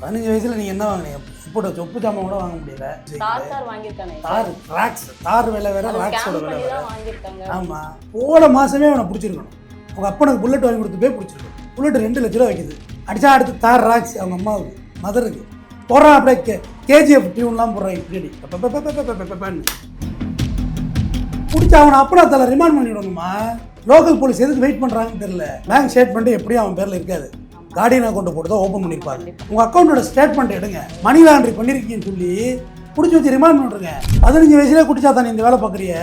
பதினஞ்சு வயசுல நீங்க என்ன வாங்குனீங்க? இப்போ சொப்பு ஜாமான் கூட வாங்க முடியல. தார் ராக்ஸ் தார் விலை வேற ராக்ஸோட விலை வேற ஆமா. போன மாசமே அவனை பிடிச்சிருக்கணும். அவங்க அப்பனுக்கு புல்லட் வாங்கி கொடுத்து போய் பிடிச்சிருக்கணும். புல்லட் ரெண்டு லட்ச ரூபா வைக்குது. அடிச்சா அடுத்து தார் ராக்ஸ் அவங்க அம்மாவுக்கு மதருக்கு போடுறான் அப்படியே கே கேஜிஎஃப் டியூன்லாம் போடுறான் இப்படி பெப்பன்னு பிடிச்ச அவனை அப்படா தலை ரிமாண்ட் பண்ணிவிடணுமா? லோக்கல் போலீஸ் எதுக்கு வெயிட் பண்ணுறாங்கன்னு தெரியல. பேங்க் ஸ்டேட்மெண்ட் எப்படியும் அவன் பேரில் இருக்காது. கார்டியன் அக்கௌண்ட் போட்டு தான் ஓப்பன் பண்ணியிருப்பாங்க உங்கள் அக்கௌண்ட்டோட ஸ்டேட்மெண்ட் எடுங்க. மணி லாண்ட்ரி பண்ணியிருக்கீங்கன்னு சொல்லி பிடிச்சி வச்சு ரிமாண்ட் பண்ணுறேங்க பதினஞ்சு வயசுலேயே குடிச்சா தானே இந்த வேலை பார்க்குறிய?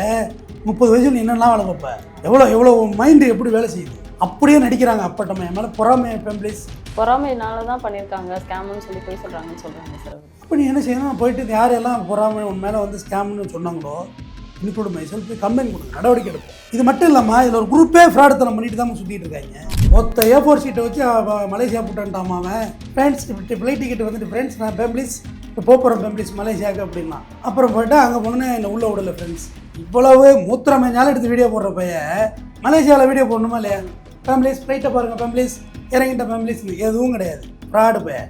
முப்பது வயசுல நீ என்னெல்லாம் வேலை பார்ப்ப? எவ்வளோ எவ்வளோ மைண்டு எப்படி வேலை செய்யுது? அப்படியே நடிக்கிறாங்க. அப்பட்டமே என் மேலே பொறாமை ஃபேமிலிஸ் பொறாமைனால தான் பண்ணியிருக்காங்க. ஸ்கேம்னு சொல்லி போய் சொல்றாங்கன்னு சொல்றாங்க சார். அப்போ நீ என்ன செய்யணும்? போயிட்டு யாரெல்லாம் பொறாமை உன் மேலே வந்து ஸ்கேம்னு சொன்னாங்களோ இன்க்ளூட் மை செல்ஃப் கம்ப்ளைண்ட் கொடுக்க நடவடிக்கை எடுப்போம். இது மட்டும் இல்லாமல் இதில் ஒரு குரூப்பே ஃப்ராடுத்தனம் பண்ணிட்டு தான் சுற்றிட்டு இருக்காங்க. மொத்த ஏ ஃபோர் சீட்டை வச்சு மலேசியா போட்டான்ட்டாமா அவன். ஃப்ரெண்ட்ஸ் இப்படி ஃப்ளைட் டிக்கெட் வந்துட்டு ஃப்ரெண்ட்ஸ் நான் ஃபேமிலிஸ் இப்போ போகிறேன் ஃபேமிலிஸ் மலேசியாவுக்கு அப்படின்னா. அப்புறம் போயிட்டு அங்கே போனோன்னே என்னை உள்ள விடல ஃப்ரெண்ட்ஸ் இவ்வளவு மூத்திரமைஞ்சாலும் எடுத்து வீடியோ போடுற பையன் மலேசியாவில் வீடியோ போடணுமா இல்லையா? ஃபேமிலிஸ் ஃப்ளைட்டை பாருங்கள் ஃபேமிலிஸ் இறங்கிட்ட ஃபேமிலிஸ் எதுவும் கிடையாது. ஃப்ராடு பையன்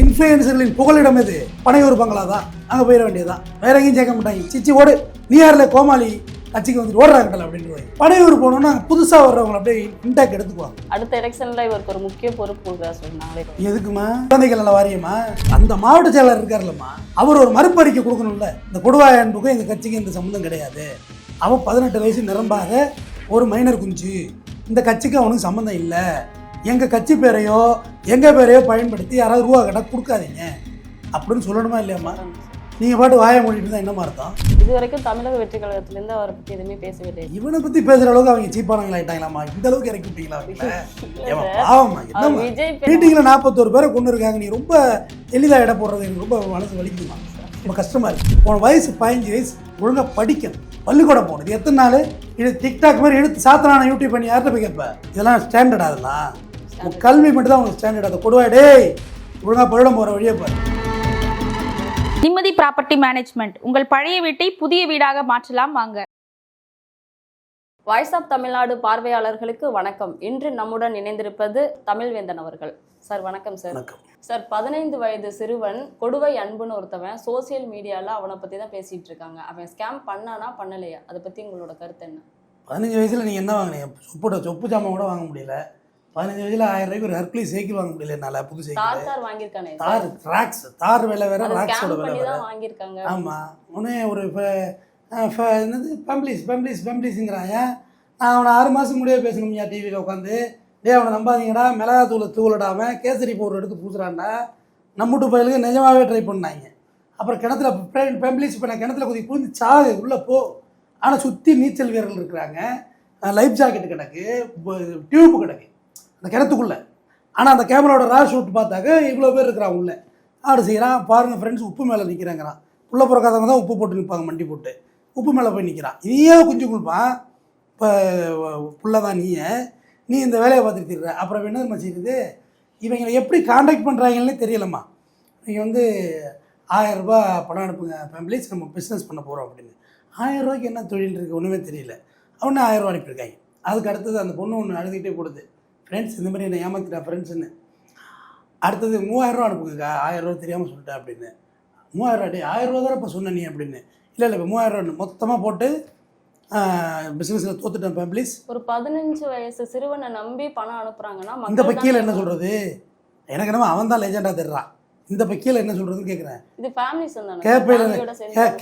இன்ஃப்ளூயன்சர்களின் புகலிடம் எது? பனையூர் பங்களா தான் அங்கே போயிட வேண்டியதுதான். வேற எங்கேயும் சேர்க்க மாட்டாங்க. சிச்சி ஓடு. நீ யாரில்? கோமாளி. கட்சிக்கு வந்துட்டு ஓடுறாங்கடல அப்படின்னு பனையூர் போனோம்னா புதுசாக வர்றவங்களை அப்படியே இன்டாக் எடுத்துக்குவாங்க. அடுத்த எலெக்ஷன்ல இவருக்கு ஒரு முக்கிய பொறுப்பு சொன்னாங்களே எதுக்குமா குழந்தைகள் நல்ல வாரியமா அந்த மாவட்ட செயலர் இருக்கார்லம்மா அவர் ஒரு மறுப்பறிக்கை கொடுக்கணும்ல. இந்த கொடுவாய் அன்புக்கும் எங்கள் கட்சிக்கு இந்த சம்மந்தம் கிடையாது. அவன் பதினெட்டு வயசு நிரம்பாத ஒரு மைனர் குஞ்சு. இந்த கட்சிக்கு அவனுக்கு சம்மந்தம் இல்லை. எங்கள் கட்சி பேரையோ எங்கள் பேரையோ பயன்படுத்தி யாராவது ரூபா கடை கொடுக்காதீங்க. அப்படின்னு சொல்லணுமா இல்லையாம்மா? நீங்கள் பாட்டு வாய மூடிட்டு தான் என்னமா அர்த்தம்? இது வரைக்கும் தமிழக வெற்றி கழகத்திலேருந்து அவரை பத்தி எதுவுமே பேசவில்லை. இவனை பற்றி பேசுகிற அளவுக்கு அவங்க சீப்பானவங்க ஆயிட்டாங்களாம்மா? இந்த அளவுக்கு இறக்கி விட்டீங்களா மீட்டிங்கில் நாற்பத்தோரு பேரை கொண்டு இருக்காங்க. நீ ரொம்ப எளிதாக இடம் போடுறது எனக்கு ரொம்ப மனசு வலிக்குதுமா ரொம்ப கஷ்டமா இருக்கு. உன் வயசு பதினஞ்சு வயசு. ஒழுங்கா படிக்கணும். பள்ளிக்கூடம் போகணும். இது எத்தனை நாள்? இது டிக்டாக் மாதிரி எடுத்து சாத்தனான யூடியூப் பண்ணி யார்கிட்ட போய் கேட்ப? இதெல்லாம் ஸ்டாண்டர்ட் அதெல்லாம்? உன் கல்வி மட்டும் தான் உனக்கு ஸ்டாண்டர்ட் அதை கொடுவா டேய் ஒழுங்கா பள்ளிடம் போகிற வழியே பாரு. நிம்மதி ப்ராப்பர்ட்டி மேனேஜ்மெண்ட் உங்கள் பழைய வீட்டை புதிய வீடாக மாற்றலாம் வாங்க. வாய்ஸ் ஆஃப் தமிழ்நாடு பார்வையாளர்களுக்கு வணக்கம். இன்று நம்முடன் இணைந்திருப்பது தமிழ்வேந்தன் அவர்கள். சார் வணக்கம் சார் சார் பதினைந்து வயது சிறுவன் கொடுவை அன்புன்னு ஒருத்தவன் சோசியல் மீடியால அவனை பத்தி தான் பேசிட்டு இருக்காங்க. அவன் ஸ்கேம் பண்ணானா பண்ணலையா? அதை பத்தி உங்களோட கருத்து என்ன? பதினஞ்சு வயசில் நீங்கள் என்ன வாங்கினீங்க? சொப்பு சொப்பு ஜாமான் கூட வாங்க முடியல. பதினஞ்சு வயசில் ஆயிரம் ரூபாய்க்கு ஒரு ஹர்க்லி சைக்கிள் வாங்க முடியல என்னால் புது சைக்கிள் தார் ராக்ஸ் தார் விலை வேற ராக்ஸோட விலை பண்ணி வேற. வாங்கியிருக்காங்க. ஆமாம் உடனே ஒரு என்னது பம்ப்ளிஸ் பம்ப்ளிஸ் பம்ப்ளிஸுங்கிறாங்க நான் அவனை ஆறு மாதம் முடிய பேசணும்யா டிவியில் உட்காந்து. டேய் அவனை நம்பாதீங்கடா மிளகாத்தூளை தூளடாமல் கேசரி பவுடர் எடுத்து பூசுறான்டா. நம்முட்டு பயலுக்கு நிஜமாவே ட்ரை பண்ணாங்க. அப்புறம் கிணத்துல பெம்பிளிஸ் நான் கிணத்துல குதி புரிஞ்சு சாகு உள்ளே போ. ஆனால் சுற்றி நீச்சல் வீரர்கள் இருக்கிறாங்க. லைஃப் ஜாக்கெட் கிடக்கு டியூப் கிடக்கு. அந்த கிணத்துக்குள்ளே. ஆனால் அந்த கேமராவோட ரா ஷூட் பார்த்தாக்க இவ்வளோ பேர் இருக்கிறான் உள்ள. ஆடு செய்கிறான் பாருங்கள் ஃப்ரெண்ட்ஸ் உப்பு மேலே நிற்கிறாங்கிறான் உள்ள பிறக்காதவங்க தான் உப்பு போட்டு நிற்பாங்க மண்டி போட்டு. உப்பு மேலே போய் நிற்கிறான் இதையே குஞ்சு கொடுப்பான் இப்போ புள்ள தான் நீயே நீ இந்த வேலையை பார்த்துட்டு திரிற. அப்புறம் என்ன செய்யுது இவங்களை எப்படி காண்டாக்ட் பண்ணுறாங்கன்னே தெரியலம்மா. நீங்கள் வந்து ஆயிரம் பணம் அனுப்புங்க ஃபேமிலிஸ் நம்ம பிஸ்னஸ் பண்ண போகிறோம் அப்படின்னு. ஆயிரம் ரூபாய்க்கு என்ன தொழில் இருக்குது ஒன்றுமே தெரியல. அவனே ஆயிரம் ரூபா அனுப்பியிருக்காங்க. அதுக்கு அடுத்தது அந்த பொண்ணு ஒன்று அழுதுகிட்டே போடுது. ஃப்ரெண்ட்ஸ் இந்த மாதிரி என்னை ஏமாத்திட்டா ஃப்ரெண்ட்ஸுன்னு அடுத்தது மூவாயிரம் ரூபா அனுப்புங்கக்கா. ஆயிரம் ரூபா தெரியாமல் சொல்லிட்டேன் அப்படின்னு. மூவாயிரம் ரூபா டே ஆயிரம் ரூபா தானே இப்போ சொன்ன நீ அப்படின்னு. இல்லை இல்லை இப்போ மூவாயிரம் ரூபா மொத்தமாக போட்டு பிஸ்னஸில் தோத்துட்டேன் ஃபேமிலிஸ் ஒரு பதினஞ்சு வயசு சிறுவனை நம்பி பணம் அனுப்புறாங்கன்னா இந்த பக்கியில் தான் என்ன சொல்கிறது எனக்கு என்னமோ அவன் தான் லெஜெண்டாக தெரிறான் இந்த பக்கியில் என்ன சொல்கிறதுன்னு கேட்குறேன் இது ஃபேமிலிஸ் தானே. கேப்பையில்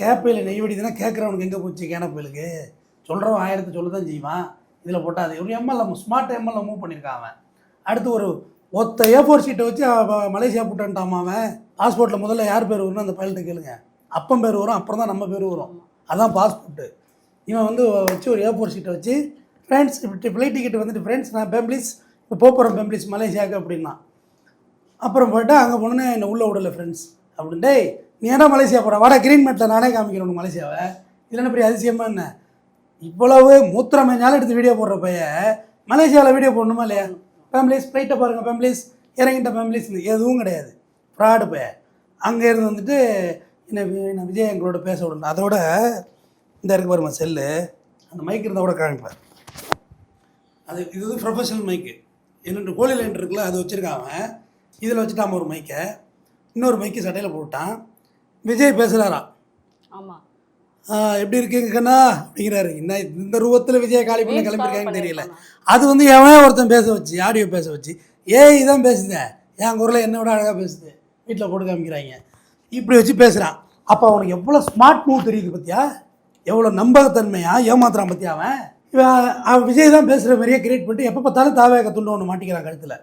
கேப்பையில் நெய் வடிதுன்னா கேட்குறவனுக்கு எங்கே போச்சு? கேனப்பையிலுக்கு சொல்கிறவன் ஆயிரத்து சொல்ல தான் செய்வான். இதில் போட்டால் அது ஒரு எம்எல்ஏ ஸ்மார்ட் எம்எல்ஏ மூவ் பண்ணியிருக்கான் அவன். அடுத்து ஒரு ஒத்த ஏ ஃபோர் சீட்டை வச்சு மலேசியா போட்டான்ட்டாமா அவன். பாஸ்போர்ட்டில் முதல்ல யார் பேர் வரும்னு அந்த பையல்கிட்ட கேளுங்க. அப்பன் பேர் வரும் அப்புறம் தான் நம்ம பேர் வரும். அதான் பாஸ்போர்ட்டு இவன் வந்து வச்சு ஒரு ஏ ஃபோர் சீட்டை வச்சு ஃப்ரெண்ட்ஸ் இப்படி ஃப்ளைட் டிக்கெட் வந்துட்டு ஃப்ரெண்ட்ஸ் நான் பேம்பிளிஸ் இப்போ போகிறோம் பேம்பிளிஸ் மலேசியாவுக்கு அப்படின்னா. அப்புறம் போயிட்டு அங்கே போனோன்னே என்னை உள்ளே விடலை ஃப்ரெண்ட்ஸ் அப்படின்ட்டு நீ ஏன்னா மலேசியா போகிற வாடா கிரீன் மேட்டில் நானே காமிக்கிறேன் உனக்கு மலேசியாவை. இல்லைன்னா பெரிய அதிசயமாக என்ன? இவ்வளவு மூத்திரமைஞ்சாலும் எடுத்து வீடியோ போடுற பைய. மலேசியாவில் வீடியோ போடணுமா இல்லையா? ஃபேமிலிஸ் ஃப்ளைட்டை பாருங்கள் ஃபேமிலிஸ் இறங்கிட்ட ஃபேமிலிஸ் எதுவும் கிடையாது. ஃப்ராடு பைய. அங்கே இருந்து வந்துட்டு என்ன என்ன விஜய் எங்களோட பேச விடணும். அதோட இந்த இருக்கு பாருமா செல்லு. அந்த மைக் இருந்தால் கூட காமிப்பார் அது இது வந்து ப்ரொஃபஷனல் மைக்கு என்னென்று கோழி லைன் இருக்குல்ல அது வச்சுருக்காங்க இதில் வச்சுட்டாம ஒரு மைக்கை இன்னொரு மைக்கு சட்டையில் போட்டான் விஜய் பேசுகிறாராம் ஆமாம் எப்படி இருக்கீங்க கண்ணா? அப்படிங்கிறாரு. என்ன இந்த ரூபத்தில் விஜய் காலி பண்ண கிளம்பிருக்காங்கன்னு தெரியல. அது வந்து எவன் ஒருத்தன் பேச வச்சு ஆடியோ பேச வச்சு ஏய் இதான் பேசுதே. என் குரலை என்னை விட அழகாக பேசுது? வீட்டில் போட்டு காமிக்கிறாங்க. இப்படி வச்சு பேசுகிறான் அப்போ அவனுக்கு எவ்வளோ ஸ்மார்ட் மூவ் தெரியுது பத்தியா? எவ்வளோ நம்பகத்தன்மையா ஏமாத்துறான் பத்தியா அவன்? இவன் அவன் விஜய் தான் பேசுகிற மாதிரியே கிரியேட் பண்ணிட்டு எப்போ பார்த்தாலும் தாவேக துண்டு ஒன்று மாட்டிக்கிறான் கழுத்தில்.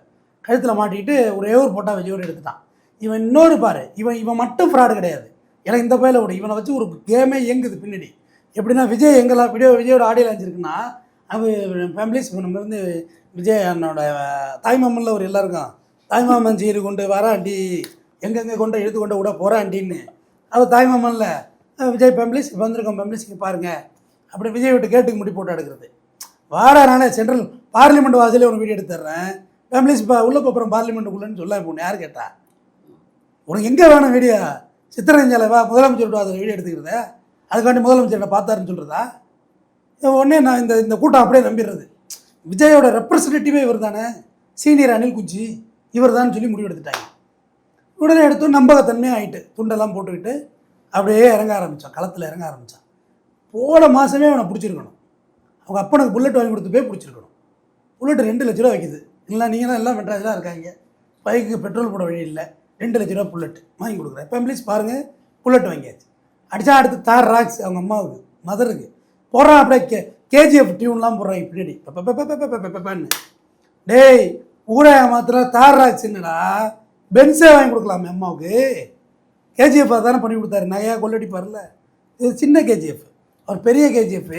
கழுத்தில் மாட்டிக்கிட்டு ஒரே ஒரு போட்டா விஜயோடு எடுத்துட்டான். இவன் இன்னொரு பாரு. இவன் இவன் மட்டும் ஃப்ராடு கிடையாது. ஏன்னா இந்த பயில விட இவனை வச்சு ஒரு கேமே இயங்குது பின்னாடி. எப்படின்னா விஜய் எங்கெல்லாம் வீடியோ விஜயோட ஆடியோ அஞ்சிருக்குன்னா அவன் ஃபேமிலிஸ் நம்ம வந்து விஜய் என்னோட தாய்மாமனில் ஒரு எல்லாருக்கும் தாய்மாமன் சீரு கொண்டு வராண்டி எங்கெங்கே கொண்டு எடுத்து கொண்டு விட போகிறாண்டின்னு அவள் தாய்மாமனில் விஜய் ஃபேமிலிஸ் இப்போ வந்திருக்கோம் ஃபேமிலிஸ் பாருங்கள் பாருங்க. அப்படி விஜய் விட்டு கேட்டுக்கு முடி போட்டு எடுக்கிறது. வாடா நானே சென்ட்ரல் பார்லிமெண்ட் வாசலே ஒரு வீடியோ எடுத்துடுறேன். ஃபேமிலிஸ் இப்போ உள்ள போகிறோம் பார்லிமெண்ட்டுக்குள்ளேன்னு சொல்ல இப்போ யார் கேட்டா? உனக்கு எங்கே வேணும் வீடியோ சித்திரஞ்சலை வா அதை அதில் வீடியோ எடுத்துக்கிறத? அதுக்காண்டி முதலமைச்சர்கிட்ட பார்த்தாருன்னு சொல்கிறதா உடனே நான் இந்த இந்த கூட்டம் அப்படியே நம்பிடுறது. விஜயோட ரெப்ரசன்டேட்டிவே இவர் தானே சீனியர் அனில் குச்சி இவர் தான் சொல்லி முடிவு எடுத்துட்டாங்க. உடனே எடுத்து நம்பகத்தன்மையாக ஆகிட்டு துண்டெல்லாம் போட்டுக்கிட்டு அப்படியே இறங்க ஆரம்பித்தான் களத்தில் இறங்க ஆரம்பித்தான் போன மாதமே அவனை பிடிச்சிருக்கணும். அவங்க அப்பனுக்கு புல்லட் வாங்கி கொடுத்து போய் பிடிச்சிருக்கணும். புல்லட் ரெண்டு லட்ச ரூபா வைக்குது. இல்லை நீங்களாம் எல்லாம் மெட்ராஸில் இருக்காங்க. பைக்கு பெட்ரோல் போட வழி இல்லை. ரெண்டு லட்ச ரூபா புல்லட் வாங்கி கொடுக்குறேன். இப்போ ப்ளீஸ் பாருங்கள் புல்லட் வாங்கியாச்சு. அடித்தா அடுத்து தார் ராக்ஸ் அவங்க அம்மாவுக்கு மதருக்கு போடுறான் அப்படியே கே கேஜிஎஃப் டியூன்லாம் போடுறாங்க பின்னாடி பெப்பன்னு டேய் ஊரே மாத்திர தார் ராக்ஸ் என்னடா? பென்ஸே வாங்கி கொடுக்கலாமே அம்மாவுக்கு கேஜிஎஃப் தானே பண்ணி கொடுத்தாரு நகையா கொள்ளடிப்பார்ல இது சின்ன கேஜிஎஃப். அவர் பெரிய கேஜிஎஃப்.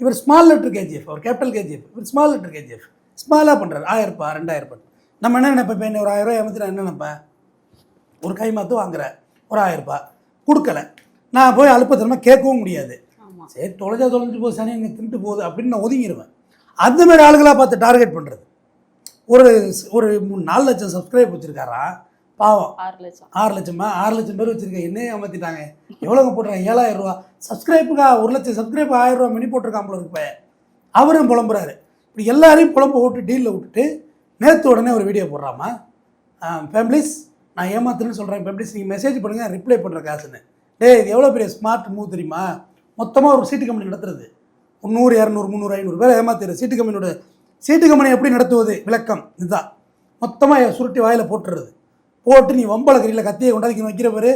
இவர் ஸ்மால் லெட்டர் கேஜிஎஃப். அவர் கேபிட்டல் கேஜிஎஃப். இவர் ஸ்மால் லெட்டர் கேஜிஎஃப். ஸ்மாலாக பண்ணுறாரு ஆயிரம் ரூபா ரெண்டாயிரம் ரூபாய். நம்ம என்ன நினைப்பேன் ஒரு ஆயிரம் ரூபாய் ஏமாத்தி நான் என்ன நினைப்பேன் ஒரு கை மாற்று வாங்குறேன் ஒரு ஆயிரம் ரூபாய் கொடுக்கல. நான் போய் அழுப்பத்தனமாக கேட்கவும் முடியாது. சரி தொலைஞ்சா தொலைஞ்சு போகுது சனி இங்கே தின்ட்டு போகுது அப்படின்னு நான் ஒதுங்கிடுவேன் அந்த மாதிரி ஆளுகளாக பார்த்து டார்கெட் பண்ணுறது ஒரு ஒரு மூணு நாலு லட்சம் சப்ஸ்கிரைப் வச்சுருக்காரா? பாவம். ஆறு லட்சம். ஆறு லட்சமா? ஆறு லட்சம் பேர் வச்சிருக்கேன் என்ன ஏமாத்திட்டாங்க. எவ்வளோங்க போட்டுருக்காங்க? ஏழாயிரம் ரூபா. சப்ஸ்கிரைப்புக்கா ஒரு லட்சம் சப்ஸ்கிரைப் ஆயிரம் ரூபா மினி போட்டிருக்கான் போல இருக்கு அவரும் புலம்புறாரு. இப்படி எல்லாரையும் புலம்ப விட்டு டீலில் விட்டுட்டு நேற்று உடனே ஒரு வீடியோ போடுறாமா? ஃபேமிலிஸ் நான் ஏமாத்துறேன்னு சொல்கிறேன் இப்போ எப்படி நீங்கள் மெசேஜ் பண்ணுங்கள் ரிப்ளை பண்ணுற காசுன்னு. டே இது எவ்வளோ பெரிய ஸ்மார்ட் மூவ் தெரியுமா? மொத்தமாக ஒரு சீட்டு கம்பெனி நடத்துறது. ஒரு நூறு இரநூறு முந்நூறு ஐநூறு பேர் ஏமாத்துறது சீட்டு கம்பெனியோட சீட்டு கம்பெனி எப்படி நடத்துவது? விளக்கம். இதுதான். மொத்தமாக சுருட்டி வாயில் போட்டுறது. போட்டு நீ வம்பள கரியில் கத்தியை கொண்டாந்து வைக்கிற பேர்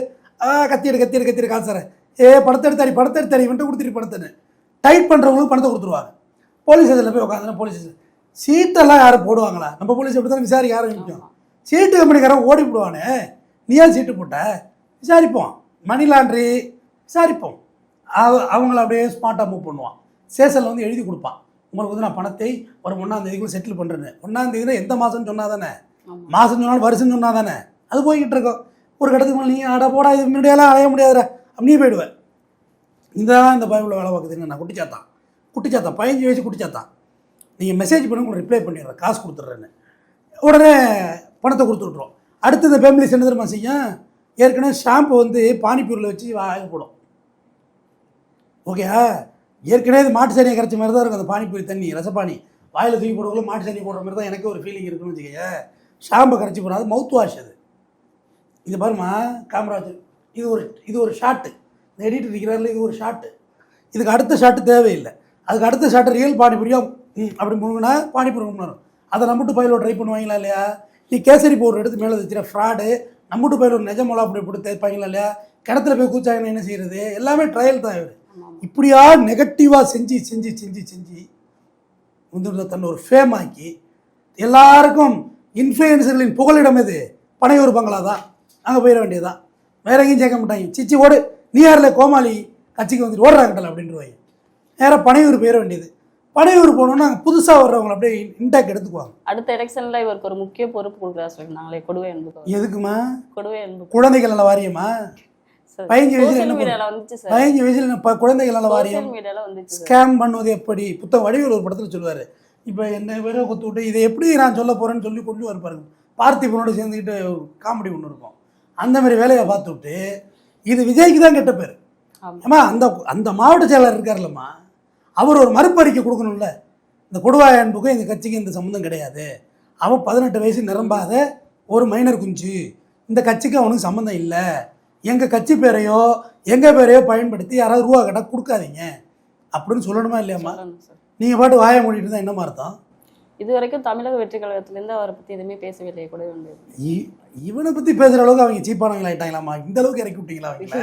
ஆ கத்தியடு கத்தியடு கத்தியடு தரேன். ஏ படத்தை எடுத்தாடி படத்தை எடுத்தாடி இவன்ட்டு கொடுத்துட்டு படத்தேன்னு டைட் பண்ணுறவங்களுக்கு பணத்தை கொடுத்துருவாங்க. போலீஸ் ஸ்டேஷனில் போய் உட்காந்துனா போலீஸ் ஸ்டேஷன். சீட்டெல்லாம் யாரும் போடுவாங்களா? நம்ம போலீஸ் எப்படி தான் விசாரிக்க ஆரம்பிக்கும். சீட்டு கம்பெனிக்காரன் ஓடி விடுவானே நீ ஏன் சீட்டு போட்ட? விசாரிப்போம். மணி லாண்ட்ரி விசாரிப்போம். அவ- அவங்கள அப்படியே ஸ்மார்ட்டாக மூவ் பண்ணுவான். ஸ்டேஷனில் வந்து எழுதி கொடுப்பான். உங்களுக்கு வந்து நான் பணத்தை ஒரு ஒன்றாம் தேதிக்குள்ள செட்டில் பண்ணுறேன்னு ஒன்றாம் தேதியில் எந்த மாதம்னு சொன்னால் தானே? மாதம் சொன்னாலும் வருஷம் சொன்னா தானே? அது போய்கிட்டு இருக்கோம். ஒரு கட்டத்துக்கு மேலே நீ அட போடா இது முன்னாடியெல்லாம் அலைய முடியாதுடா. அப்படியே போயிடுவேன் இந்த இந்த பைபிளில் வேலை பார்க்குதுன்னு நான் குட்டிச்சாத்தான். குட்டிச்சாத்தான். பதினஞ்சு வயசு குட்டிச்சாத்தான். நீங்கள் மெசேஜ் பண்ணி உங்களுக்கு ரிப்ளை பண்ணிடுறேன். காசு கொடுத்துட்றேன்னு. உடனே பணத்தை கொடுத்து அடுத்து இந்த ஃபேமிலிஸ் என்ன தெரியுமா செய்யும்? ஏற்கனவே ஷாம்பு வந்து பானிபூரியில் வச்சு வாயில் போடும். ஓகேயா ஏற்கனவே இது மாட்டு சனியை கரைச்ச மாதிரி தான் இருக்கும். அந்த பானிபூரி தண்ணி ரசப்பானி. வாயில் தூக்கி போடுறதுக்குள்ள மாட்டு சனி போடுற மாதிரி தான் எனக்கு ஒரு ஃபீலிங் இருக்குன்னு வச்சுக்கோங்க ஷாம்பை கரைச்சி போடாது மவுத் வாஷ் அது. இது பாருமா காமராஜ் இது ஒரு இது ஒரு ஷாட்டு இந்த எடிட்டர் இருக்கிறாரில் இது ஒரு ஷாட்டு இதுக்கு அடுத்த ஷாட்டு தேவையில்லை. அதுக்கு அடுத்த ஷாட்டு ரியல் பானிபூரியாக ம், அப்படி முழுங்கினா பானிபூரி முன்னாடி அதை நம்மட்டு பயிலோட ட்ரை பண்ணுவாங்களா இல்லையா? நீ கேசரி பவுடர் எடுத்து மேலே வச்சுற ஃப்ராடு நம்மட்டு பயிலோட நிஜ மிளகா அப்படி போட்டு தேய்ப்பாங்களா இல்லையா? கிணத்துல போய் கூச்சாங்கன்னா என்ன செய்யறது? எல்லாமே ட்ரையல் தான் இவர் இப்படியா நெகட்டிவாக செஞ்சு செஞ்சு செஞ்சு செஞ்சு வந்து தன்னை ஒரு ஃபேம் ஆக்கி. எல்லாருக்கும் இன்ஃப்ளூயன்சர்களின் புகலிடம் எது பனையூர் பங்களா தான். அங்கே போயிட வேண்டியதுதான். வேற எங்கேயும் சேர்க்க மாட்டாங்க. சிச்சி ஓடு. நீ யாரில் கோமாளி கட்சிக்கு வந்துட்டு ஓடுறாங்கட்டல அப்படின்றவாங்க. நேராக பனையூர் போயிட வேண்டியது. பனையூர் போனோன்னா அங்கே புதுசாக வர்றவங்களை அப்படியே இன்டாக் எடுத்துக்குவாங்க. அடுத்த எலெக்ஷன்ல இவருக்கு ஒரு முக்கிய பொறுப்பு கொடுக்குறா சொல்லிருந்தாங்களே கொடுவை அன்புக்கு எதுக்குமா? கொடுவை அன்புக்கு குழந்தைகள் நல்ல வாரியமா? பதினஞ்சு வயசுல என்ன பதினஞ்சு வயசுல என்ன குழந்தைகள் நல்ல வாரியம்? ஸ்கேம் பண்ணுவது எப்படி? புத்தகம் வடிவில் ஒரு படத்தில் சொல்லுவார். இப்போ என்ன பேரை கொத்து விட்டு இதை எப்படி நான் சொல்ல போகிறேன்னு சொல்லி கொண்டு வரப்பாருங்க பார்த்திபனோட சேர்ந்துக்கிட்டு காமெடி ஒன்று இருக்கும். அந்த மாதிரி வேலையை பார்த்து விட்டு இது விஜய்க்கு தான் கெட்ட பேர். ஏமா அந்த அந்த மாவட்ட செயலாளர் இருக்கார்லம்மா அவர் ஒரு மறுப்பறிக்கை கொடுக்கணும்ல. இந்த கொடுவாய் அன்புக்கும் எங்கள் கட்சிக்கு இந்த சம்மந்தம் கிடையாது. அவன் பதினெட்டு வயசு நிரம்பாத ஒரு மைனர் குஞ்சு. இந்த கட்சிக்கு அவனுக்கு சம்மந்தம் இல்லை. எங்கள் கட்சி பேரையோ எங்கள் பேரையோ பயன்படுத்தி யாராவது ரூபா கேட்டால் கொடுக்காதீங்க. அப்படின்னு சொல்லணுமா இல்லையாம்மா? நீங்கள் பாட்டு வாயை மூடிட்டு இருந்தால் என்னமா அர்த்தம்? இது வரைக்கும் தமிழக வெற்றி கழகத்திலேருந்து அவரை பத்தி எதுவுமே பேசவில்லை கூட இவனை பற்றி பேசுகிற அளவுக்கு அவங்க சீப்பானவங்களா ஆயிட்டாங்களாம்மா? இந்த அளவுக்கு இறக்கி விட்டீங்களா அவங்கள?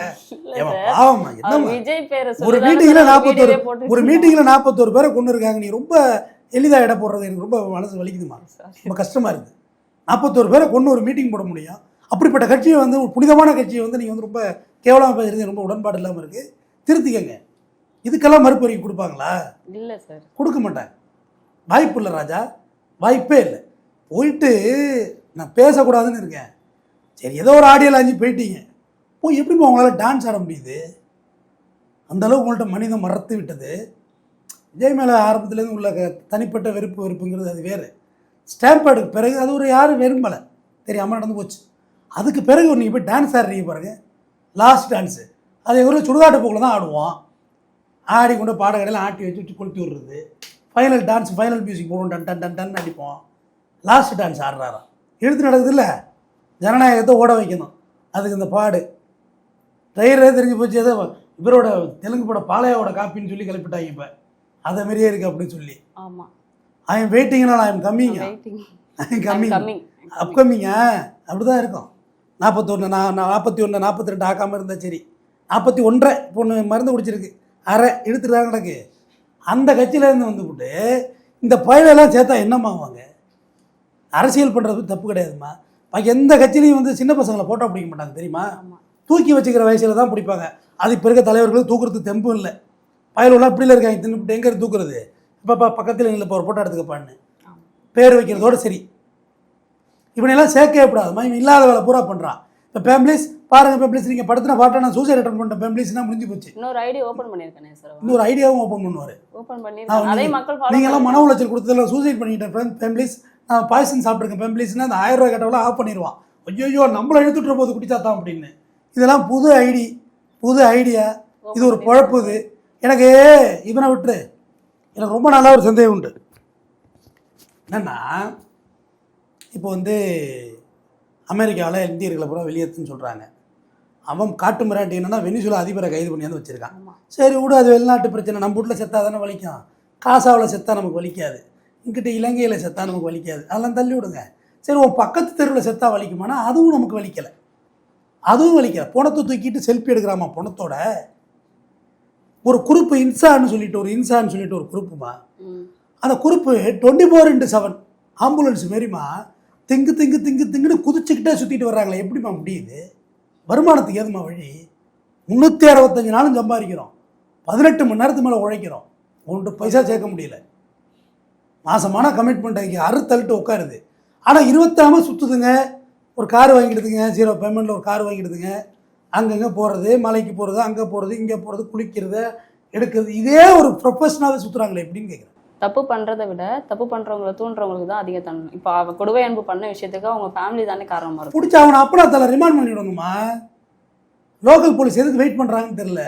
ஒரு மீட்டிங்ல நாற்பத்தொரு ஒரு மீட்டிங்ல நாற்பத்தோரு பேரை கொண்டு இருக்காங்க. நீ ரொம்ப எளிதா இட போடுறது எனக்கு ரொம்ப மனசு வலிக்குதுமா ரொம்ப கஷ்டமா இருக்குது நாற்பத்தோரு பேரை கொண்டு ஒரு மீட்டிங் போட முடியும் அப்படிப்பட்ட கட்சியை வந்து ஒரு புனிதமான கட்சியை வந்து நீங்கள் வந்து ரொம்ப கேவலமாக பேசுறது ரொம்ப உடன்பாடு இல்லாமல் இருக்கு. திருத்திக்கங்க. இதுக்கெல்லாம் மறுப்பறிக்கை கொடுப்பாங்களா? இல்ல சார். கொடுக்க மாட்டாங்க வாய்ப்பு இல்லை ராஜா. வாய்ப்பே இல்லை. போயிட்டு நான் பேசக்கூடாதுன்னு இருக்கேன். சரி ஏதோ ஒரு ஆடியோ அஞ்சு போயிட்டீங்க. போய் எப்படிம்மா உங்களால் டான்ஸ் ஆட முடியுது? அந்த அளவுக்கு உங்கள்கிட்ட மனிதம் மறத்து விட்டது. விஜய் மேலே ஆரம்பத்துலேருந்து உள்ள தனிப்பட்ட வெறுப்பு வெறுப்புங்கிறது அது வேறு. ஸ்டாம்பேடுக்கு பிறகு அது ஒரு யாரும் விரும்பலை தெரியாமல் நடந்து போச்சு. அதுக்கு பிறகு நீங்கள் போய் டான்ஸ் ஆடுறீங்க பாருங்கள் லாஸ்ட் டான்ஸு அது எங்கள் ஊரில் சுடுகாட்டு போக்கில் தான் ஆடுவோம். ஆடி கொண்டு பாடகடையில் ஆட்டி வச்சு வச்சு கொளுத்தி விடுறது. ஃபைனல் டான்ஸ் ஃபைனல் மியூசிக் போடும் டன் டன் டன் டன் அடிப்போம். லாஸ்ட் டான்ஸ் ஆடுறாராம். எழுத்து நடக்குது இல்லை ஜனநாயகத்தை ஓட வைக்கணும். அதுக்கு இந்த பாடு. ட்ரைலரே தெரிஞ்சு போச்சு ஏதோ இவரோட தெலுங்கு பட பாளையாவோட காப்பின்னு சொல்லி கிளப்பிட்டாங்க இப்போ. அதை மாதிரியே இருக்குது அப்படின்னு சொல்லி. ஆமா. ஐ எம் வெயிட்டிங்னா ஐ எம் கம்மிங்க ஐ எம் கம்மிங் அப்கமிங்க அப்படி தான் இருக்கும் நாற்பத்தொன்று நான் நாற்பத்தி ஒன்று நாற்பத்தி ரெண்டு ஆக்காமல் இருந்தால் சரி நாற்பத்தி ஒன்றரை இப்போ ஒன்று மருந்து குடிச்சிருக்கு. அரை இழுத்துட்டு தான் கிடக்கு. அந்த கட்சியிலேருந்து வந்துவிட்டு இந்த பயலெல்லாம் சேர்த்தா என்னம்மாவாங்க அரசியல் பண்ணுறது தப்பு கிடையாதும்மா. பாக்கி எந்த கட்சியிலையும் வந்து சின்ன பசங்களை ஃபோட்டோ பிடிக்க மாட்டாங்க தெரியுமா? தூக்கி வச்சுக்கிற வயசில் தான் பிடிப்பாங்க. அது இப்போ இருக்க தலைவர்களுக்கு தூக்குறதுக்கு தெம்பும் இல்லை. பயலுள்ள இப்படில இருக்காங்க தின்னுபிட்டு எங்கே தூக்குறது? இப்போ பக்கத்தில் இல்லை இப்போ ஒரு ஃபோட்டோ எடுத்துக்கப்பான்னு பேர் வைக்கிறதோட சரி. இவனையெல்லாம் சேர்க்கவே கூடாதுமா இவன் இல்லாத வேலை பூரா பண்ணுறான் இப்போ ஃபேமிலிஸ் பாருங்க ஃபேமிலிஸ் நீங்கள் படுத்தின பாட்டை நான் சூசைட் அட்டன் பண்ணிட்டேன். ஃபேமிலிஸ்னா முடிஞ்சு போச்சு. இன்னொரு ஐடி ஓபன் பண்ணிருக்கேனே சார் இன்னொரு ஐடியாவும் ஓப்பன் பண்ணுவார். ஓபன் பண்ணி அதே மக்கள் மன உளைச்சல் கொடுத்ததில் சூசைட் பண்ணிக்கிட்டேன் ஃப்ரெண்ட் ஃபேமிலிஸ் நான் பாய்சன் சாப்பிட்ருக்கேன் ஃபேமிலிஸ்னா அந்த ஆயிரம் ரூபாய் கேட்டவெல்லாம் ஆஃப் பண்ணிடுவான் ஐயோ நம்மளை இழுத்துட்டுற போது குடிச்சாத்தான் அப்படின்னு. இதெல்லாம் புது ஐடி. புது ஐடியா. இது ஒரு குழப்பு இது. எனக்கு இவனை விட்டுரு. எனக்கு ரொம்ப நல்லா ஒரு சந்தேகம் உண்டு. என்னன்னா இப்போ வந்து அமெரிக்காவில் இந்தியர்களை பூரா வெளியேற்றுன்னு சொல்கிறாங்க அவன் காட்டு மிராட்டி என்னன்னா வெனிசுலா அதிபரை கைது பண்ணியாந்து வச்சுருக்கான். சரி விடு அது வெளிநாட்டு பிரச்சனை. நம்ம வீட்டில் செத்தா தானே வலிக்கும். காசாவில் செத்தா நமக்கு வலிக்காது. இங்கிட்ட இலங்கையில் செத்தா நமக்கு வலிக்காது. அதெல்லாம் தள்ளி விடுங்க. சரி உன் பக்கத்து தெருவில் செத்தா வலிக்குமானா அதுவும் நமக்கு வலிக்கலை. அதுவும் வலிக்கலை. பணத்தை தூக்கிட்டு செல்ஃபி எடுக்கிறாமா பணத்தோட? ஒரு குரூப்பு இன்சான்னு சொல்லிட்டு ஒரு இன்சான்னு சொல்லிட்டு ஒரு குரூப்புமா அந்த குறிப்பு twenty four into seven ambulance மாரிம்மா திங்கு திங்கு திங்கு திங்குன்னு குதிச்சுக்கிட்டே சுற்றிட்டு வர்றாங்களே எப்படிம்மா முடியுது? வருமானத்துக்கு ஏதும்மா வழி? முந்நூற்றி அறுபத்தஞ்சு நாளும் சம்பாதிக்கிறோம். பதினெட்டு மணி நேரத்துக்கு மேலே உழைக்கிறோம். ஒன்று பைசா சேர்க்க முடியல. மாசமான கமிட்மெண்ட் ஆகி அறு தள்ளிட்டு உட்காருது. ஆனால் இருபத்தாம சுற்றுதுங்க ஒரு கார் வாங்கிடுதுங்க ஜீரோ பேமெண்ட்டில் ஒரு கார் வாங்கிடுதுங்க அங்கங்கே போகிறது மலைக்கு போகிறது அங்கே போகிறது இங்கே போகிறது குளிக்கிறது எடுக்கிறது. இதே ஒரு ப்ரொஃபஷனாகவே சுற்றுறாங்களே எப்படின்னு கேட்குறேன் தப்பு பண்றதை விட தப்பு பண்றவங்கள தூண்டுறவங்களுக்கு தான் அதிக தண்டனை. இப்போ அவ கொடுவை அன்பு பண்ண விஷயத்துக்கு அவங்க ஃபேமிலி தானே காரணமா இருக்கும் பிடிச்ச அவனை அப்பனா தலை ரிமாண்ட் பண்ணிவிடுங்கம்மா லோக்கல் போலீஸ் எதுக்கு வெயிட் பண்ணுறாங்கன்னு தெரில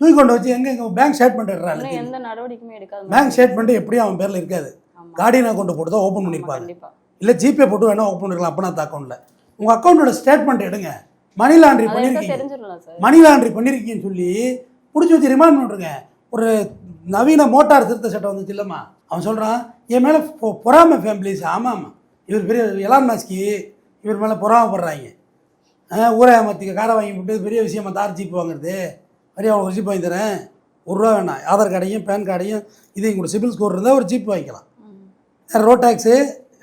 தூக்கி கொண்டு வச்சு எங்கே எங்கே பேங்க் ஸ்டேட்மெண்ட் எடுறாங்க எந்த நடவடிக்கையுமே எடுக்காத பேங்க் ஸ்டேட்மெண்ட் எப்படியும் அவன் பேரில் இருக்காது. கார்டியன் அக்கௌண்ட் போட்டு தான் ஓப்பன் பண்ணியிருப்பாங்க இல்லை ஜிபே போட்டு வேணா ஓப்பன் பண்ணிருக்கலாம் அப்பனா அக்கௌண்ட்டில் உங்கள் அக்கௌண்ட்டோட ஸ்டேட்மெண்ட் எடுங்க. மணி லாண்ட்ரி பண்ணியிருக்கீங்க மணி லாண்ட்ரி பண்ணியிருக்கீங்கன்னு சொல்லி பிடிச்சி வச்சு ரிமாண்ட் பண்ணுறேங்க ஒரு நவீன மோட்டார் திருத்த சட்டம் வந்துச்சு இல்லைம்மா. அவன் சொல்கிறான் என் மேலே பொறாமை ஃபேமிலிஸ் ஆமாம் ஆமாம் இவர் பெரிய எலான் மாஸ்கி இவர் மேலே பொறாமப்படுறாங்க ஊரை ஏமாத்திக்க காரை வாங்கி விட்டு பெரிய விஷயமா தார் ஜீப் வாங்குறது. பெரிய அவனுக்கு ஒரு ஜீப் வாங்கி தரேன். ஒரு ரூபா வேணாம். ஆதார் கார்டையும் பேன் கார்டையும் இதையும் கூட சிபில் ஸ்கோர் இருந்தால் ஒரு ஜீப் வாங்கிக்கலாம். ரோட் டேக்ஸு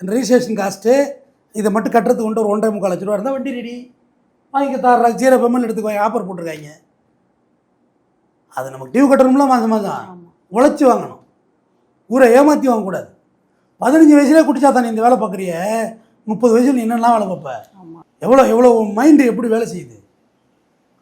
ரெஜிஸ்ட்ரேஷன் காஸ்ட்டு இதை மட்டும் கட்டுறதுக்கு கொண்டு ஒரு ஒன்றரை முக்கால் லட்ச ரூபா இருந்தால் வண்டி ரெடி வாங்கி தார ஜீரோ பெமெண்ட் எடுத்துக்கோ ஆஃபர் போட்டிருக்காங்க. அது நமக்கு டியூ கட்டணும்ல மாதம் மாதம். உழைச்சி வாங்கணும். ஊரை ஏமாற்றி வாங்கக்கூடாது. பதினஞ்சு வயசுலேயே குடிச்சா நீ இந்த வேலை பார்க்குறிய? முப்பது வயசுல நீ என்னெல்லாம் வேலை பார்ப்ப? எவ்வளோ எவ்வளோ மைண்டு எப்படி வேலை செய்யுது?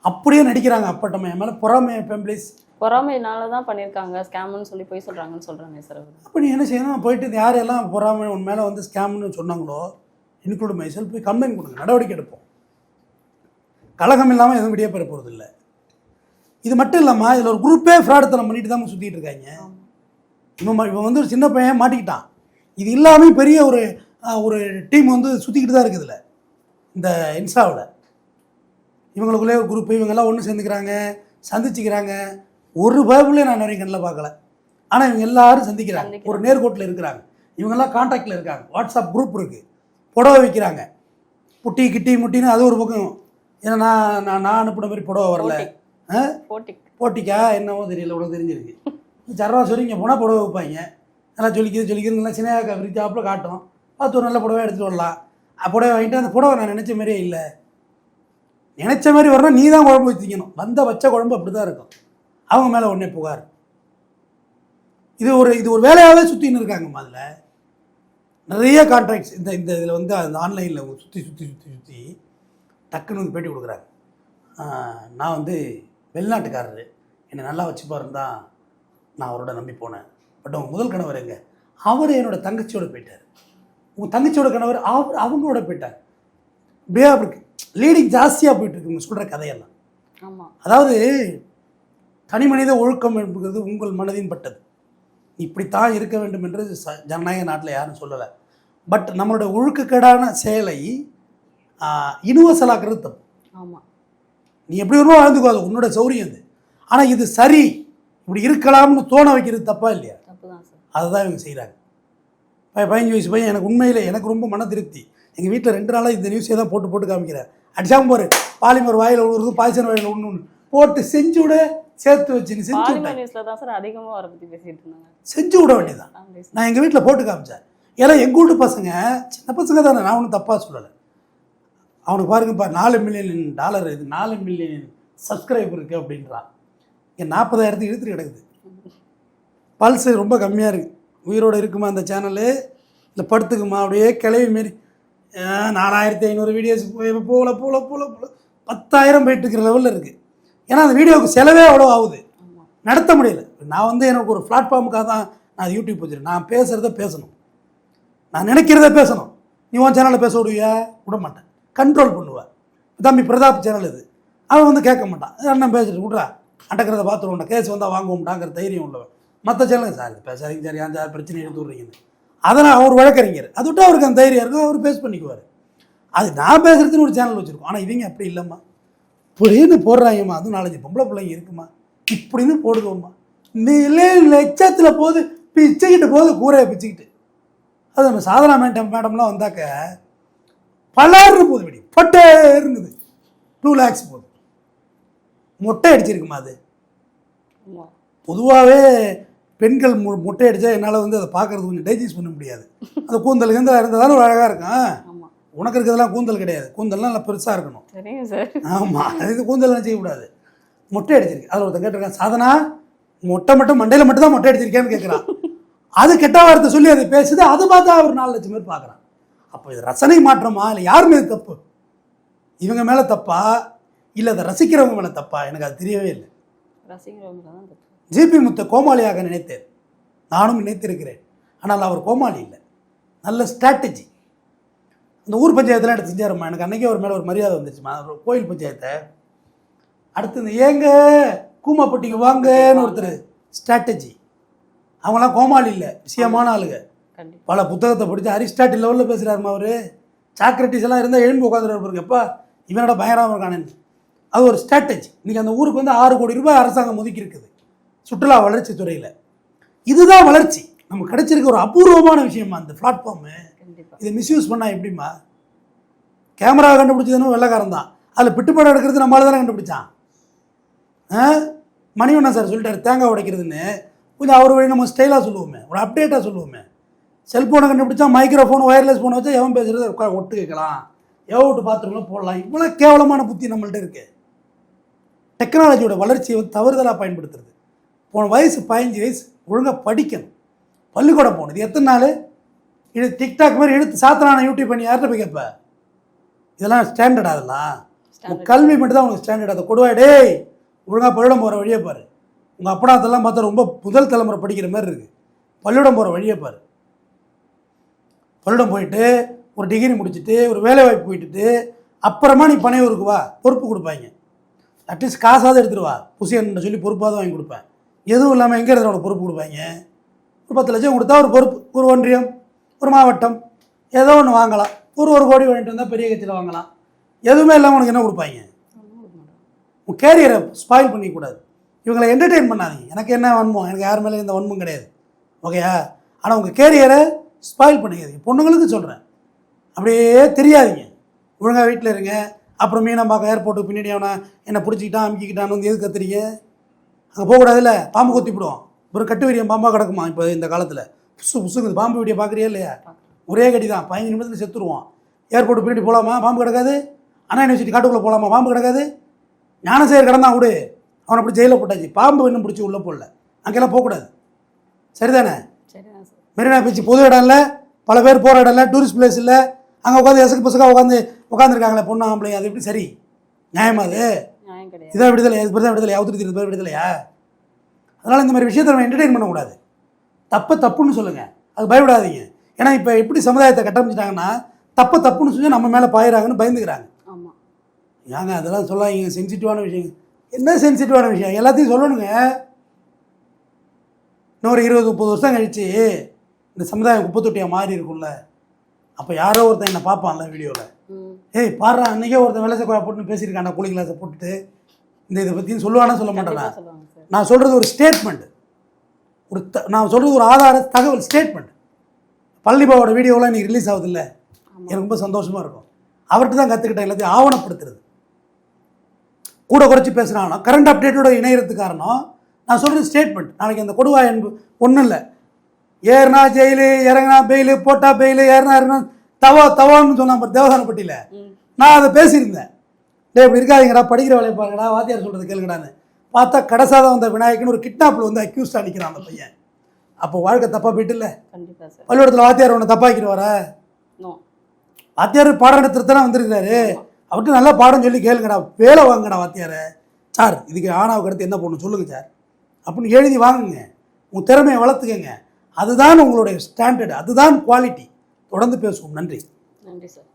அப்படியே நடிக்கிறாங்க அப்பட்டமே. என் மேலே பொறாமை ஃபேமிலிஸ் பொறாமைனால தான் பண்ணியிருக்காங்க ஸ்கேம்னு சொல்லி போய் சொல்கிறாங்கன்னு சொல்கிறாங்க சார் அப்போ நீ என்ன செய்யணும்? போயிட்டு யாரெல்லாம் பொறாமை உன் மேலே வந்து ஸ்கேம்னு சொன்னாங்களோ இன்க்ளூட் மை மைசெல் போய் கம்ப்ளைண்ட் கொடுங்க நடவடிக்கை எடுப்போம். கலகம் இல்லாமல் எதுவும் விடிய பெற போகிறது இல்லை. இது மட்டும் இல்லாமல் இதில் ஒரு குரூப்பே ஃப்ராடுத்தனம் பண்ணிட்டு தான் சுற்றிட்டு இருக்காங்க. இவன் இவன் வந்து ஒரு சின்ன பையன் மாட்டிக்கிட்டான். இது இல்லாமல் பெரிய ஒரு ஒரு டீம் வந்து சுற்றிக்கிட்டு தான் இருக்குதுல்ல இந்த இன்ஸ்டாவில். இவங்களுக்குள்ளே ஒரு குரூப் இவங்கெல்லாம் ஒன்று சேர்ந்துக்கிறாங்க சந்திச்சுக்கிறாங்க. ஒரு பைபிளையும் நான் நிறைய கண்ணில் பார்க்கல. ஆனால் இவங்க எல்லாரும் சந்திக்கிறாங்க. ஒரு நேர்கோட்டில் இருக்கிறாங்க. இவங்கெல்லாம் காண்டாக்டில் இருக்காங்க. வாட்ஸ்அப் குரூப் இருக்குது புடவை வைக்கிறாங்க. புட்டி கிட்டி முட்டின்னு அது ஒரு பக்கம். ஏன்னா நான் நான் நான் அனுப்பின மாதிரி புடவை வரல. போட்டிக்கா? என்னவோ தெரியல. உனக்கு தெரிஞ்சிருக்கு. சரவா சொல்லிங்க போனால் புடவை வைப்பாங்க நல்லா சொல்லிக்குது சொல்லிக்குது நல்லா சின்ன விரிச்சாப்பில் காட்டும். பார்த்து ஒரு நல்ல புடவை எடுத்துகிட்டு வரலாம். புடவை வாங்கிட்டு அந்த புடவை நான் நினச்ச மாதிரியே இல்லை. நினச்ச மாதிரி வரணும். நீ தான் குழம்பு வச்சிக்கணும். வந்த வச்ச குழம்பு அப்படி தான் இருக்கும். அவங்க மேலே உடனே புகார். இது ஒரு இது ஒரு வேலையாகவே சுற்றின்னு இருக்காங்கம்மா அதில். நிறைய கான்ட்ராக்ட்ஸ் இந்த இந்த இதில் வந்து அந்த ஆன்லைனில் சுற்றி சுற்றி சுற்றி சுற்றி டக்குன்னு வந்து பேட்டி கொடுக்குறாங்க. நான் வந்து வெளிநாட்டுக்காரரு. என்னை நல்லா வச்சுப்பாருன்னு தான் நான் அவரோட நம்பி போனேன். பட் அவங்க முதல் கணவர் எங்க? அவர் என்னோட தங்கச்சியோட போயிட்டார். உங்கள் தங்கச்சியோட கணவர் அவர் அவங்களோட போயிட்டார் இப்படியே அவருக்கு லீடிங் ஜாஸ்தியாக போயிட்டு இருக்கு. சொல்கிற கதையெல்லாம். அதாவது தனி மனித ஒழுக்கம் என்பது உங்கள் மனதின் பட்டது. இப்படித்தான் இருக்க வேண்டும் என்று ச- ஜனநாயக நாட்டில் யாரும் சொல்லலை. பட் நம்மளோட ஒழுக்கக்கேடான செயலை யூனிவர்சலாக்குறது தப்பு. ஆமா. நீ எப்படி வருமோ வாழ்ந்துக்கோ அது உன்னோட சௌரியம் அது ஆனால் இது சரி. இப்படி இருக்கலாம்னு தோண வைக்கிறது தப்பா இல்லையா? சார். அதுதான் இவங்க செய்கிறாங்க பதினஞ்சு வயசு பையன் எனக்கு உண்மையில் எனக்கு ரொம்ப மன திருப்தி. எங்கள் வீட்டில் ரெண்டு நாளாக இந்த நியூஸே தான் போட்டு போட்டு காமிக்கிறேன் அடிச்சாம போரு. பாலிமர் வாயில் விழுறது பாய்ச்சன் வாயில் ஒன்று ஒன்று போட்டு செஞ்சு விட. சேர்த்து வச்சுன்னு செஞ்சு பாலிமர் விட்டேன் நியூஸ்ல தான் சார் அதிகமா அவரை பத்தி பேசிட்டு இருந்தாங்க. செஞ்சு விட வேண்டியதான் நான் எங்கள் வீட்டில் போட்டு காமிச்சேன். ஏன்னா எங்கள் வீட்டு பசங்க சின்ன பசங்க தானே நான் ஒன்றும் தப்பாக சொல்லலை. அவனுக்கு பாருங்கப்பா நாலு மில்லியன் டாலர் இது நாலு மில்லியன் சப்ஸ்கிரைபர் இருக்குது அப்படின்றான் இங்கே நாற்பதாயிரத்துக்கு இழுத்துட்டு கிடக்குது. பல்ஸ் ரொம்ப கம்மியாக இருக்குது உயிரோடு இருக்குமா அந்த சேனலு இல்லை படுத்துக்குமா? அப்படியே கிளவி மாரி நாலாயிரத்தி ஐநூறு வீடியோஸ் போகல போகல போகல போகல. பத்தாயிரம் போயிட்டு இருக்கிற லெவலில் இருக்குது ஏன்னா அந்த வீடியோவுக்கு செலவே அவ்வளோ ஆகுது. நடத்த முடியல. நான் வந்து எனக்கு ஒரு பிளாட்ஃபார்முக்காக தான் நான் யூடியூப் வச்சுருக்கேன். நான் பேசுகிறத பேசணும். நான் நினைக்கிறத பேசணும். நீ உன் சேனலில் பேச விடுவியா? விட மாட்டேன். கண்ட்ரோல் பண்ணுவேன். தம்பி பிரதாப் சேனல் இது. அவன் வந்து கேட்க மாட்டான். அண்ணன் பேசிட்டு விட்றா. அடக்கிறத பார்த்துருவோம் கேஸ் வந்தால் வாங்குவோம்டாங்கிற தைரியம் உள்ளவன். மற்ற சேனல் சார் பேசாதீங்க சார். ஏன் சார்? பிரச்சனை எடுத்து விட்றீங்கன்னு. அவர் வழக்கறிஞர். அது விட்டு அவருக்கு அந்த தைரியம் இருக்கும். அவர் பேஸ் பண்ணிக்குவார். அது நான் பேசுகிறதுன்னு ஒரு சேனல் வச்சுருக்கோம். ஆனால் இவங்க அப்படி இல்லைம்மா. இப்படின்னு போடுறாங்கம்மா அதுவும் நாலஞ்சு பொம்பளை பிள்ளைங்க இருக்குமா? இப்படின்னு போடுவோம்மா மேலே லட்சத்தில் போகுது பிச்சுக்கிட்டு போகுது கூரையை பிச்சுக்கிட்டு. அது நம்ம சாதனா மேடம் மேடம்லாம் வந்தாக்க பலர்னு போகுது வெடி. பட்டே இருந்தது. டூ லேக்ஸ் போகுது மொட்டை அடிச்சிருக்குமா அது? பொதுவாகவே பெண்கள் மொட்டை அடித்தா என்னால் வந்து அதை பார்க்கறது கொஞ்சம் டைஜஸ்ட் பண்ண முடியாது. அந்த கூந்தல் கிந்தல் இருந்தாலும் ஒரு அழகாக இருக்கும். உனக்கு இருக்கிறதெல்லாம் கூந்தல் கிடையாது. கூந்தல்லாம் நல்லா பெருசாக இருக்கணும். ஆமாம் இது கூந்தல்லாம் செய்யக்கூடாது. மொட்டை அடிச்சிருக்கு. அதில் ஒருத்தன் கேட்டிருக்கான் சாதனா மொட்டை மட்டும் மண்டையில் மட்டும் தான் மொட்டை அடிச்சிருக்கேன்னு கேட்குறான் அது கெட்ட வார்த்தை சொல்லி அதை பேசுது. அது பார்த்தா ஒரு நாலு லட்சம் பேர் பார்க்குறான். அப்போ இது ரசனை மாற்றமா? இல்லை யார் மீது தப்பு? இவங்க மேலே தப்பா? இல்லை அதை ரசிக்கிறவங்க மேலே தப்பா? எனக்கு அது தெரியவே இல்லை. ஜிபி முத்தை கோமாளியாக நினைத்தேன். நானும் நினைத்திருக்கிறேன். ஆனால் அவர் கோமாளி இல்லை. நல்ல ஸ்ட்ராட்டஜி இந்த ஊர் பஞ்சாயத்தில் எடுத்து செஞ்சாருமா எனக்கு அன்றைக்கே ஒரு மேலே ஒரு மரியாதை வந்துச்சுமா. கோயில் பஞ்சாயத்தை. அடுத்து இந்த ஏங்க கூமாப்பட்டிக்கு வாங்கன்னு ஒருத்தர் ஸ்ட்ராட்டஜி அவங்களாம் கோமாளி இல்லை விஷயமான ஆளுங்க. பல புத்தகத்தை படித்து அரிஸ்டாட்டில் லெவலில் பேசுகிறாருமா அவர். சாக்ரட்டிஸ் எல்லாம் இருந்தால் எழும்பி உட்காந்துருவாரு பாருங்க. எப்பா இவனோட பயங்கரமாக இருக்கானேன்னு. அது ஒரு ஸ்ட்ராட்டஜி இன்றைக்கி அந்த ஊருக்கு வந்து ஆறு கோடி ரூபாய் அரசாங்கம் ஒதுக்கி இருக்குது சுற்றுலா வளர்ச்சி துறையில். இதுதான் வளர்ச்சி. நமக்கு கிடைச்சிருக்க ஒரு அபூர்வமான விஷயமா அந்த பிளாட்ஃபார்மு இதை மிஸ்யூஸ் பண்ணால் எப்படிம்மா? கேமரா கண்டுபிடிச்சதுன்னு வெள்ளக்காரன் தான் அதில் பிட்டுப்படம் எடுக்கிறது நம்மளால தானே கண்டுபிடிச்சான்? ஆ? மணிவண்ணா சார் சொல்லிட்டார் தேங்காய் உடைக்கிறதுன்னு. கொஞ்சம் அவர் வழி நம்ம ஸ்டைலாக சொல்லுவோமே. ஒரு அப்டேட்டாக சொல்லுவோமே. செல்ஃபோனை கண்டுபிடிச்சா மைக்ரோஃபோன் ஒயர்லெஸ் ஃபோனை வச்சா எவன் பேசுகிறது உட்கார ஒட்டு கேட்கலாம். எவ்வளோ பாத்ரூமில் போடலாம். இவ்வளோ கேவலமான புத்தி நம்மள்ட்ட இருக்குது டெக்னாலஜியோட வளர்ச்சியை வந்து தவறுதலாக பயன்படுத்துறது. போன வயசு பதினஞ்சு வயசு ஒழுங்காக படிக்கணும். பள்ளிக்கூடம் போகணும். இது எத்தனை நாள்? இது டிக்டாக் மாதிரி எடுத்து சாத்தனான யூடியூப் பண்ணி யார்கிட்ட போய் கேட்ப? இதெல்லாம் ஸ்டாண்டர்ட் அதெல்லாம். கல்வி மட்டும் தான் உனக்கு ஸ்டாண்டர்ட் அதை கொடுவா டேய் ஒழுங்காக பள்ளியிடம் போகிற வழியை பாரு. உங்கள் அப்படாத்தெல்லாம் பார்த்தா ரொம்ப முதல் தலைமுறை படிக்கிற மாதிரி இருக்குது பள்ளியிடம் போகிற வழியை பாரு. பள்ளியிடம் போயிட்டு ஒரு டிகிரி முடிச்சுட்டு ஒரு வேலை வாய்ப்பு போயிட்டு அப்புறமா நீ பனையூருக்கு வா. பொறுப்பு கொடுப்பாங்க. அட்லீஸ்ட் காசாவது எடுத்துட்டு வா. புசியன் சொல்லி பொறுப்பாக வாங்கி கொடுப்பேன். எதுவும் இல்லாமல் எங்கே இருக்கிற பொறுப்பு கொடுப்பாங்க? ஒரு பத்து லட்சம் கொடுத்தா ஒரு பொறுப்பு ஒரு ஒன்றியம். ஒரு மாவட்டம் ஏதோ ஒன்று வாங்கலாம். ஒரு ஒரு கோடி வாங்கிட்டு வந்தால் பெரிய கட்சியில் வாங்கலாம். எதுவுமே இல்லாமல் உனக்கு என்ன கொடுப்பாங்க? உன் கேரியரை ஸ்பாயில் பண்ணிக்கூடாது. இவங்களை என்டர்டெயின் பண்ணாதீங்க. எனக்கு என்ன வன்மம்? எனக்கு யார் மேலே எந்த வன்மம் கிடையாது. ஓகேயா ஆனால் உங்கள் கேரியரை ஸ்பாயில் பண்ணிக்காதீங்க. பொண்ணுங்களுக்கு சொல்கிறேன் அப்படியே தெரியாதீங்க. ஒழுங்காக வீட்டில் இருங்க. அப்புறம் மீனம்பாக்கம் ஏர்போர்ட்டுக்கு பின்னாடி அவனை என்னை பிடிச்சிக்கிட்டான் அமுக்கிக்கிட்டான்னு வந்து எது கத்துறீங்க? அங்கே போகக்கூடாதுல்ல? பாம்பு கொத்திப்பிடும் ஒரு கட்டு வீரியம் பாம்பாக கிடக்குமா இப்போ இந்த காலத்தில்? புசு புசுங்குது. பாம்பு வீடியோ பார்க்குறியா இல்லையா? ஒரே கடி தான் பதினஞ்சு நிமிஷத்தில் செத்துருவான். ஏர்போர்ட் பின்னாடி போகலாமா பாம்பு கிடக்காது? அண்ணா யூனிவர்சிட்டி காட்டுக்குள்ளே போகலாமா பாம்பு கிடக்காது? ஞானசேகர் கிடந்தான் விடு. அவனை அப்படி ஜெயிலில் போட்டாச்சு. பாம்பு இன்னும் பிடிச்சி உள்ளே போடல. அங்கெல்லாம் போகக்கூடாது. சரிதானே? சரிதான் சார் மெரினா பீச் பொது இடம் இல்லை. பல பேர் போகிற இடம் இல்லை. டூரிஸ்ட் பிளேஸ் இல்லை. அங்கே உட்காந்து எசக்கு பசங்க உட்காந்து உட்காந்துருக்காங்களே பொண்ணு ஆம்பளை அது எப்படி? சரி. நியாயமா அது? இதான் விடுதலை. இது பேர் தான் விடுதலையா அவத்திரி பேர் விடுதலையா? அதனால் இந்த மாதிரி விஷயத்தை நம்ம என்டர்டெயின் பண்ணக்கூடாது. தப்பு தப்புன்னு சொல்லுங்கள் அது பயப்படாதீங்க. ஏன்னா இப்போ எப்படி சமுதாயத்தை கட்டமைச்சிட்டாங்கன்னா தப்பு தப்புன்னு சொல்லி நம்ம மேலே பாயிறாங்கன்னு பயந்துக்கிறாங்க. ஏங்க அதெல்லாம் சொல்லாதீங்க. சென்சிட்டிவான விஷயம் என்ன சென்சிட்டிவான விஷயம்? எல்லாத்தையும் சொல்லணுங்க. இன்னொரு இருபது முப்பது வருஷம் கழிச்சு இந்த சமுதாயம் குப்பை தொட்டியாக மாறி இருக்கும்ல. அப்போ யாரோ ஒருத்தன் என்னை பார்ப்பான்ல வீடியோவில் ஏய் பாடுறா அன்றைக்கே ஒருத்தன் வெள்ளை சக்கோயா போட்டுன்னு பேசியிருக்கான் கூலி கிளாஸை போட்டுட்டு. இந்த இதை பற்றியும் சொல்லுவானா சொல்ல மாட்டேனா? நான் சொல்கிறது ஒரு ஸ்டேட்மெண்ட் ஒரு த நான் சொல்கிறது ஒரு ஆதார தகவல் ஸ்டேட்மெண்ட் பழனிபாவோட வீடியோலாம் இன்னைக்கு ரிலீஸ் ஆகுதுல்ல? ஆமா. எனக்கு ரொம்ப சந்தோஷமாக இருக்கும். அவர்கிட்ட தான் கற்றுக்கிட்டேன் எல்லாத்தையும் ஆவணப்படுத்துறது. கூட குறைச்சி பேசுகிறானோ கரண்ட் அப்டேட்டோட இணையறதுக்கு காரணம் நான் சொல்கிறது ஸ்டேட்மெண்ட் நாளைக்கு அந்த கொடுவா என்பது ஒன்றும் இல்லை ஏறுனா ஜெயிலு இறங்குனா பெயிலு போட்டா பெயிலு ஏறினா இறங்கினா தவா தவான்னு சொன்னான் தேவதானப்பட்டியில் நான் அதை பேசியிருந்தேன். டேய் இப்படி இருக்காதீங்கடா படிக்கிற வேலையை பாருங்கடா வாத்தியார் சொல்கிறது கேளுங்கடான்னு. பார்த்தா கடைசாதான் வந்த விநாயகன் ஒரு கிட்னாப்பில் வந்து அக்யூஸ்டாக நிற்கிறான் அந்த பையன். அப்போ வாழ்க்கை தப்பாக கண்டிப்பா சார். பள்ளிக்கூடத்தில் வாத்தியார் ஒன்று தப்பாக்கிட்டு வர நோ. வாத்தியார் பாடம் எடுத்துட்டு தானே வந்திருக்காரு அவர்கிட்ட நல்லா பாடம் சொல்லி கேளுங்கடா வேலை வாங்குங்கடா வாத்தியாரை சார் இதுக்கு ஆணாவுக்கு அடுத்து என்ன பண்ணணும் சொல்லுங்கள் சார். அப்படின்னு எழுதி வாங்குங்க. உங்கள் திறமையை வளர்த்துக்கங்க. அதுதான் உங்களுடைய ஸ்டாண்டர்ட் அதுதான் குவாலிட்டி தொடர்ந்து பேசுவோம். நன்றி. நன்றி சார்.